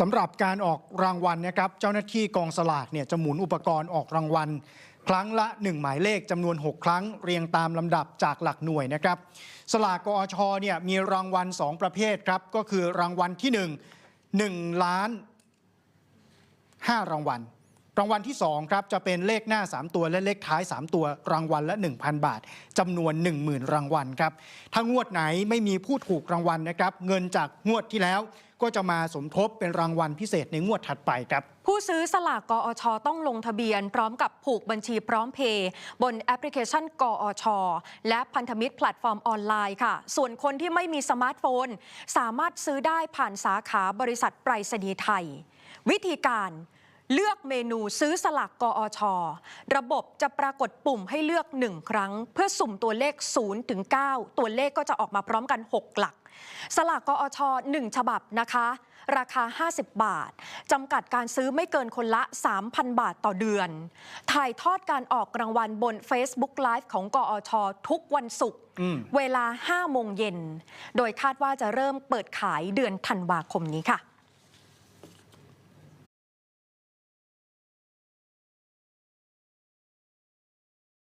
สำหรับการออกรางวัลนะครับเจ้าหน้าที่กองสลากเนี่ยจะหมุนอุปกรณ์ออกรางวัล ครั้งละ 1 หมายเลขจำนวน 6 ครั้งเรียงตามลำดับจากหลักหน่วยนะครับ สลากกอชเนี่ยมีรางวัล 2 ประเภทครับ ก็คือรางวัลที่ 1 1 ล้าน 5 รางวัลรางวัลที่ 2 ครับ จะเป็นเลขหน้า 3 ตัวและเลขท้าย 3 ตัวรางวัลละ 1,000 บาทจำนวน 10,000 รางวัลครับถ้างวดไหนไม่มีผู้ถูกรางวัลนะครับ เงินจากงวดที่แล้ว ก็จะมาสมทบเป็นรางวัลพิเศษในงวดถัดไปครับ ผู้ซื้อสลากกอชต้องลงทะเบียน พร้อมกับผูกบัญชีพร้อมเพย์บนแอปพลิเคชันกอชและพันธมิตรแพลตฟอร์มออนไลน์ค่ะ ส่วนคนที่ไม่มีสมาร์ทโฟน สามารถซื้อได้ผ่านสาขาบริษัทไปรษณีย์ไทย วิธีการ เลือกเมนูซื้อสลากกอช ระบบจะปรากฏปุ่มให้เลือกหนึ่งครั้ง เพื่อสุ่มตัวเลข0ถึง9ตัวเลขก็จะออกมาพร้อมกัน 6 หลัก สลากกอช 1 ฉบับนะคะ ราคา 50 บาทจำกัดการซื้อไม่เกินคนละ 3,000 บาทต่อเดือน ถ่ายทอดการออกรางวัลบน Facebook Live ของกอช ทุกวันศุกร์อืมเวลา 5 โมงเย็น โดยคาดว่าจะเริ่มเปิดขายเดือนธันวาคมนี้ค่ะ